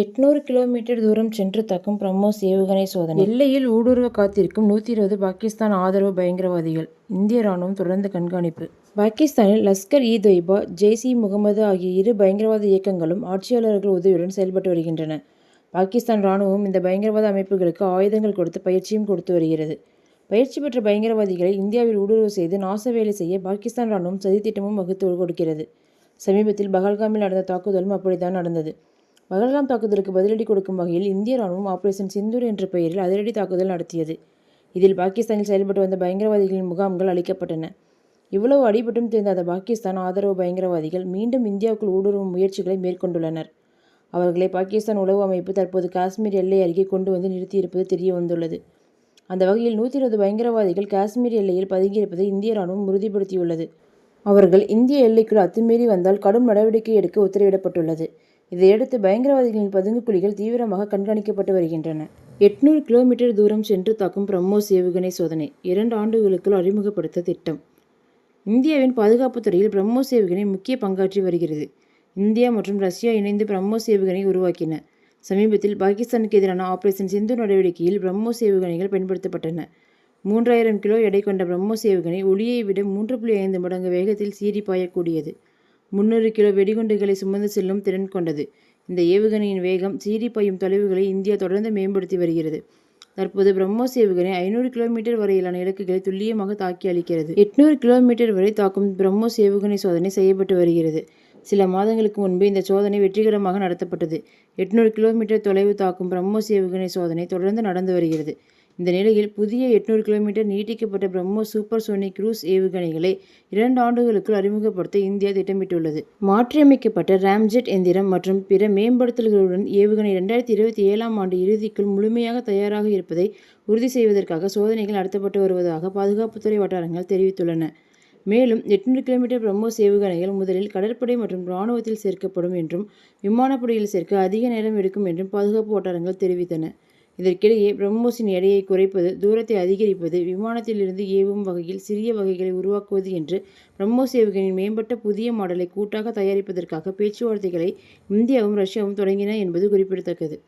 எட்நூறு கிலோமீட்டர் தூரம் சென்று தாக்கும் பிரம்மோஸ் ஏவுகணை சோதனை. எல்லையில் ஊடுருவ காத்திருக்கும் நூற்றி இருபது பாகிஸ்தான் ஆதரவு பயங்கரவாதிகள். இந்திய ராணுவம் தொடர்ந்து கண்காணிப்பு. பாகிஸ்தானில் லஷ்கர் இ தொய்பா ஜெய்ஸ் இ முகமது ஆகிய இரு பயங்கரவாத இயக்கங்களும் ஆட்சியாளர்கள் உதவியுடன் செயல்பட்டு வருகின்றன. பாகிஸ்தான் ராணுவம் இந்த பயங்கரவாத அமைப்புகளுக்கு ஆயுதங்கள் கொடுத்து பயிற்சியும் கொடுத்து வருகிறது. பயிற்சி பெற்ற பயங்கரவாதிகளை இந்தியாவில் ஊடுருவ செய்து நாச வேலை செய்ய பாகிஸ்தான் ராணுவம் சதித்திட்டமும் வகுத்து கொடுக்கிறது. சமீபத்தில் பகல்காமில் நடந்த தாக்குதலும் அப்படித்தான் நடந்தது. பகல்காம் தாக்குதலுக்கு பதிலடி கொடுக்கும் வகையில் இந்திய ராணுவம் ஆபரேஷன் சிந்தூர் என்ற பெயரில் அதிரடி தாக்குதல் நடத்தியது. இதில் பாகிஸ்தானில் செயல்பட்டு வந்த பயங்கரவாதிகளின் முகாம்கள் அளிக்கப்பட்டன இவ்வளவு அடிபட்டும் தெரிந்தாத பாகிஸ்தான் ஆதரவு பயங்கரவாதிகள் மீண்டும் இந்தியாவுக்குள் ஊடுருவும் முயற்சிகளை மேற்கொண்டுள்ளனர். அவர்களை பாகிஸ்தான் உளவு அமைப்பு தற்போது காஷ்மீர் எல்லை அருகே கொண்டு வந்து நிறுத்தியிருப்பது தெரிய வந்துள்ளது அந்த வகையில் நூற்றி இருபது பயங்கரவாதிகள் காஷ்மீர் எல்லையில் பதுங்கியிருப்பதை இந்திய ராணுவம் உறுதிப்படுத்தியுள்ளது. அவர்கள் இந்திய எல்லைக்குள் அத்துமீறி வந்தால் கடும் நடவடிக்கை எடுக்க உத்தரவிடப்பட்டுள்ளது. இதையடுத்து பயங்கரவாதிகளின் பதுங்கு குழிகள் தீவிரமாக கண்காணிக்கப்பட்டு வருகின்றன. எட்நூறு கிலோமீட்டர் தூரம் சென்று தாக்கும் பிரம்மோஸ் ஏவுகணை சோதனை இரண்டு ஆண்டுகளுக்குள் அறிமுகப்படுத்த திட்டம். இந்தியாவின் பாதுகாப்புத் துறையில் பிரம்மோஸ் ஏவுகணை முக்கிய பங்காற்றி வருகிறது. இந்தியா மற்றும் ரஷ்யா இணைந்து பிரம்மோஸ் ஏவுகணை உருவாக்கின. சமீபத்தில் பாகிஸ்தானுக்கு எதிரான ஆபரேஷன் சிந்து நடவடிக்கையில் பிரம்மோஸ் ஏவுகணைகள் பயன்படுத்தப்பட்டன. மூன்றாயிரம் கிலோ எடை கொண்ட பிரம்மோஸ் ஏவுகணை ஒளியை விட மூன்று புள்ளி ஐந்து மடங்கு வேகத்தில் சீறி பாயக்கூடியது. முன்னூறு கிலோ வெடிகுண்டுகளை சுமந்து செல்லும் திறன் கொண்டது. இந்த ஏவுகணையின் வேகம் சீறி பாயும் தொலைவுகளை இந்தியா தொடர்ந்து மேம்படுத்தி வருகிறது. தற்போது பிரம்மோஸ் ஏவுகணை ஐநூறு கிலோமீட்டர் வரையிலான இலக்குகளை துல்லியமாக தாக்கி அளிக்கிறது எட்நூறு கிலோமீட்டர் வரை தாக்கும் பிரம்மோஸ் ஏவுகணை சோதனை செய்யப்பட்டு வருகிறது. சில மாதங்களுக்கு முன்பு இந்த சோதனை வெற்றிகரமாக நடத்தப்பட்டது. எட்நூறு கிலோமீட்டர் தொலைவு தாக்கும் பிரம்மோஸ் ஏவுகணை சோதனை தொடர்ந்து நடந்து வருகிறது. இந்த நிலையில் புதிய எட்நூறு கிலோமீட்டர் நீட்டிக்கப்பட்ட பிரம்மோஸ் சூப்பர் சோனிக் குரூஸ் ஏவுகணைகளை இரண்டு ஆண்டுகளுக்குள் அறிமுகப்படுத்த இந்தியா திட்டமிட்டுள்ளது. மாற்றியமைக்கப்பட்ட ராம்ஜெட் எந்திரம் மற்றும் பிற மேம்படுத்தல்களுடன் ஏவுகணை இரண்டாயிரத்தி இருபத்தி ஏழாம் ஆண்டு இறுதிக்குள் முழுமையாக தயாராக இருப்பதை உறுதி செய்வதற்காக சோதனைகள் நடத்தப்பட்டு வருவதாக பாதுகாப்புத்துறை வட்டாரங்கள் தெரிவித்துள்ளன. மேலும் எட்நூறு கிலோமீட்டர் பிரம்மோஸ் ஏவுகணைகள் முதலில் கடற்படை மற்றும் இராணுவத்தில் சேர்க்கப்படும் என்றும் விமானப்படையில் சேர்க்க அதிக நேரம் எடுக்கும் என்றும் பாதுகாப்பு வட்டாரங்கள் தெரிவித்தன. இதற்கிடையே பிரம்மோஸின் எடையை குறைப்பது தூரத்தை அதிகரிப்பது விமானத்திலிருந்து ஏவும் வகையில் சிறிய வகைகளை உருவாக்குவது என்று பிரம்மோஸ் ஏவுகணையின் மேம்பட்ட புதிய மாடலை கூட்டாக தயாரிப்பதற்காக பேச்சுவார்த்தைகளை இந்தியாவும் ரஷ்யாவும் தொடங்கின என்பது குறிப்பிடத்தக்கது.